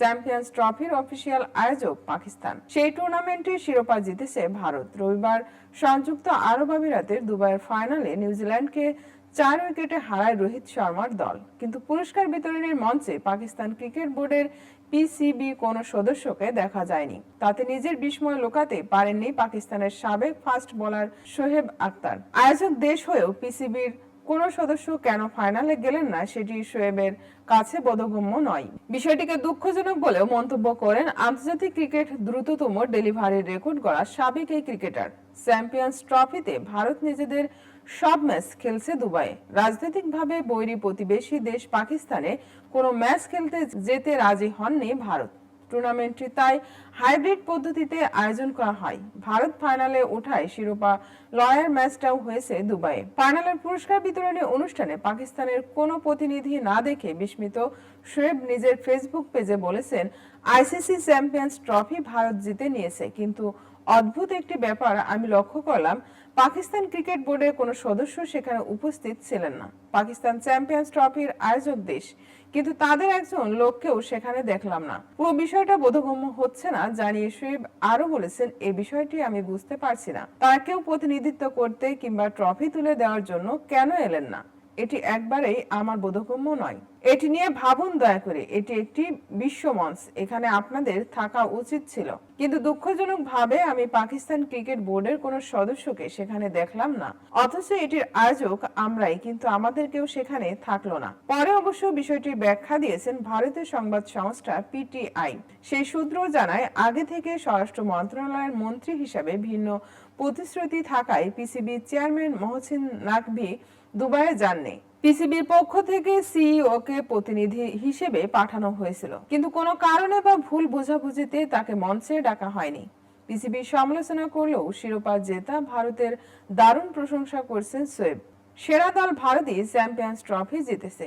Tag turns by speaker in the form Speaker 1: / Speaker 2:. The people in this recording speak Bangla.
Speaker 1: চ্যাম্পিয়ন্স ট্রফির অফিসিয়াল আয়োজক পাকিস্তান। সেই টুর্নামেন্টের শিরোপা জিতেছে ভারত। রবিবার সংযুক্ত আরব আমিরাতের দুবাইয়ের ফাইনালে নিউজিল্যান্ডকে চার উইকেটে হারায় রোহিত শর্মার দল। কিন্তু পুরস্কার বিতরণের মঞ্চে পাকিস্তান ক্রিকেট বোর্ডের পিসিবি কোনো সদস্যকে দেখা যায়নি। তাতে নিজের বিস্ময় লুকাতে পারেননি পাকিস্তানের সাবেক ফাস্ট বোলার সোহেব আক্তার আয়োজক দেশ হয়েও পিসিবির কোন সদস্য কেন ফাইনালে গেলেন না সেটি শোয়েবের কাছে বোধগম্য নয়। বিষয়টিকে দুঃখজনক বলেও মন্তব্য করেন আন্তর্জাতিক ক্রিকেট দ্রুততম ডেলিভারির রেকর্ড গড়া সাবেক এই ক্রিকেটার। চ্যাম্পিয়ন্স ট্রফিতে ভারত নিজেদের সব ম্যাচ খেলছে দুবাইয়ে। রাজনৈতিকভাবে বৈরী প্রতিবেশী দেশ পাকিস্তানে কোনো ম্যাচ খেলতে যেতে রাজি হননি ভারত। টুর্নামেন্টটি তাই হাইব্রিড পদ্ধতিতে আয়োজন করা হয়। ভারত ফাইনালে ওঠায় শিরোপা লয়ের ম্যাচটাও হয়েছে দুবাইয়ে। ফাইনালের পুরস্কার বিতরণী অনুষ্ঠানে পাকিস্তানের কোনো প্রতিনিধি না দেখে বিস্মিত শোয়েব নিজের ফেসবুক পেজে বলেছেন, আইসিসি চ্যাম্পিয়ন্স ট্রফি ভারত জিতে নিয়েছে। কিন্তু অদ্ভুত একটি ব্যাপার আমি লক্ষ্য করলাম, পাকিস্তান ক্রিকেট বোর্ডের কোনো সদস্য সেখানে উপস্থিত ছিলেন না। পাকিস্তান চ্যাম্পিয়ন্স ট্রফির আয়োজক দেশ, কিন্তু তাদের একজন লোককেও সেখানে দেখলাম না। পুরো বিষয়টা বোধগম্য হচ্ছে না জানিয়ে শোয়েব আরও বলেছেন এই বিষয়টি আমি বুঝতে পারছি না। তারা কেউ প্রতিনিধিত্ব করতে কিংবা ট্রফি তুলে দেওয়ার জন্য কেন এলেন না? এটি একবারেই আমার বোধগম্য নয়। এটি নিয়ে ভাবুন দয়া করে, এটি একটি বিশ্ব মঞ্চ এখানে আপনাদের থাকা উচিত ছিল। কিন্তু দুঃখজনক ভাবে আমি পাকিস্তান ক্রিকেট বোর্ডের কোনো সদস্যকে সেখানে দেখলাম না। অথচ এটির আয়োজক আমরাই, কিন্তু আমাদের কেউ সেখানে থাকল না। পরে অবশ্য বিষয়টির ব্যাখ্যা দিয়েছেন ভারতীয় সংবাদ সংস্থা পিটিআই সেই সূত্র জানায়, আগে থেকে স্বরাষ্ট্র মন্ত্রণালয়ের মন্ত্রী হিসাবে ভিন্ন প্রতিশ্রুতি থাকায় পিসিবি চেয়ারম্যান মহসিন নাকভি দুবাইয়ে যাননি। পিসিবির পক্ষ থেকে সিইও কে প্রতিনিধি হিসেবে পাঠানো হয়েছিল। কিন্তু কোনো কারণে বা ভুল বোঝাবুঝিতে তাকে মঞ্চে ডাকা হয়নি। পিসিবির সমালোচনা করলেও শিরোপা জেতা ভারতের দারুণ প্রশংসা করছেন সোয়েব। সেরা দল ভারতই চ্যাম্পিয়ন্স ট্রফি জিতেছে।